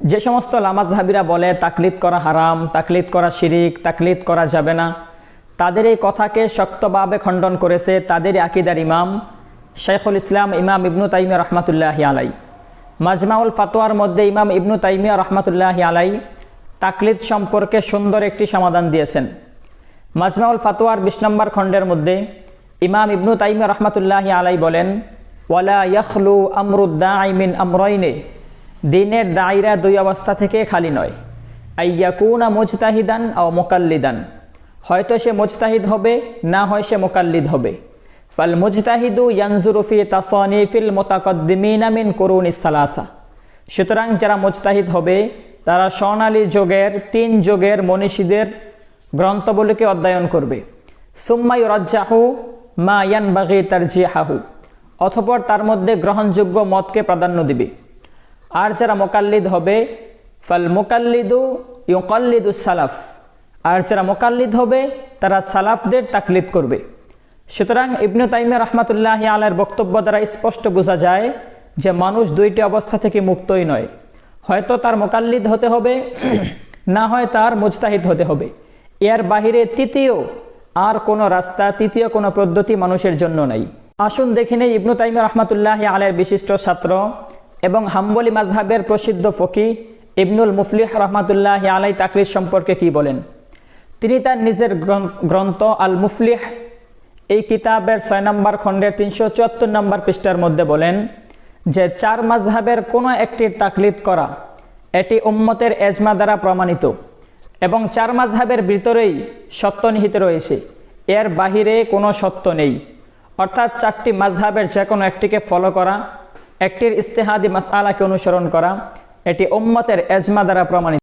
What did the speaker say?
যে সমস্ত লামাজহাবিরা বলে, তাকলিদ করা হারাম, তাকলিদ করা শিরিক, তাকলিদ করা যাবে না, তাদের এই কথাকে শক্তভাবে খণ্ডন করেছে তাদের আকিদার ইমাম শেখুল ইসলাম ইমাম ইবনু তাইমিয়া রহমতুল্লাহি আলাই মাজমাউল ফাতোয়ার মধ্যে ইমাম ইবনু তাইমিয়া রহমতুল্লাহি আলাই তাকলিদ সম্পর্কে সুন্দর একটি সমাধান দিয়েছেন। মাজমাউল ফাতোয়ার বিশ নম্বর খণ্ডের মধ্যে ইমাম ইবনু তাইমিয়া রহমতুল্লাহি আলাই বলেন, ওয়ালা ইয়াখলু আমরুদ্দা আইমিন আমরইনে। দিনের দায়রা দুই অবস্থা থেকে খালি নয়। আইয়াকুনা মুজতাহিদান ও মোকাল্লিদান। হয়তো সে মুজতাহিদ হবে, না হয় সে মোকাল্লিদ হবে। ফাল মুজতাহিদু ইয়ানজুরুফি তাসনিফিল মোতাকদ্দিমিনা মিন করুন ইসালাসা সুতরাং যারা মুজতাহিদ হবে, তারা স্বর্ণালী যোগের, তিন যোগের মনীষীদের গ্রন্থগুলিকে অধ্যয়ন করবে। সুম্মাই রাজ্জাহু মা ইয়ান বাগি তার জিহাহু অথপর তার মধ্যে গ্রহণযোগ্য মতকে প্রাধান্য দিবে। আর যারা মোকাল্লিদ হবে, ফাল মোকাল্লিদু ইউকাল্লিদু সালাফ। আর যারা মোকাল্লিদ হবে, তারা সালাফদের তাকলিদ করবে। সুতরাং ইবনু তাইমিয়া রহমাতুল্লাহ আলের বক্তব্য দ্বারা স্পষ্ট বোঝা যায় যে মানুষ দুইটি অবস্থা থেকে মুক্তই নয়। হয়তো তার মোকাল্লিদ হতে হবে, না হয় তার মুজতাহিদ হতে হবে। এর বাহিরে তৃতীয় আর কোনো রাস্তা, তৃতীয় কোনো পদ্ধতি মানুষের জন্য নাই। আসুন দেখে নেই ইবনু তাইমিয়া রহমাতুল্লাহ আলের বিশিষ্ট ছাত্র এবং হাম্বলি মাজহাবের প্রসিদ্ধ ফকি ইবনুল মুফলিহ রহমাতুল্লাহ আলাই তাকরির সম্পর্কে কি বলেন? তিনি তার নিজের গ্রন্থ- আল মুফলিহ এই কিতাবের ছয় নম্বর খণ্ডের তিনশো চুয়াত্তর নম্বর পৃষ্ঠার মধ্যে বলেন যে চার মাজহাবের কোনো একটির তাকলিদ করা, এটি উম্মতের এজমা দ্বারা প্রমাণিত এবং চার মাজহাবের ভিতরেই সত্য নিহিত রয়েছে। এর বাহিরে কোনো সত্য নেই। অর্থাৎ চারটি মাজহাবের যে কোনো একটিকে ফলো করা একটির ইস্তেহাদি মাসালাকে অনুসরণ করা এটি উম্মতের এজমা দ্বারা প্রমাণিত।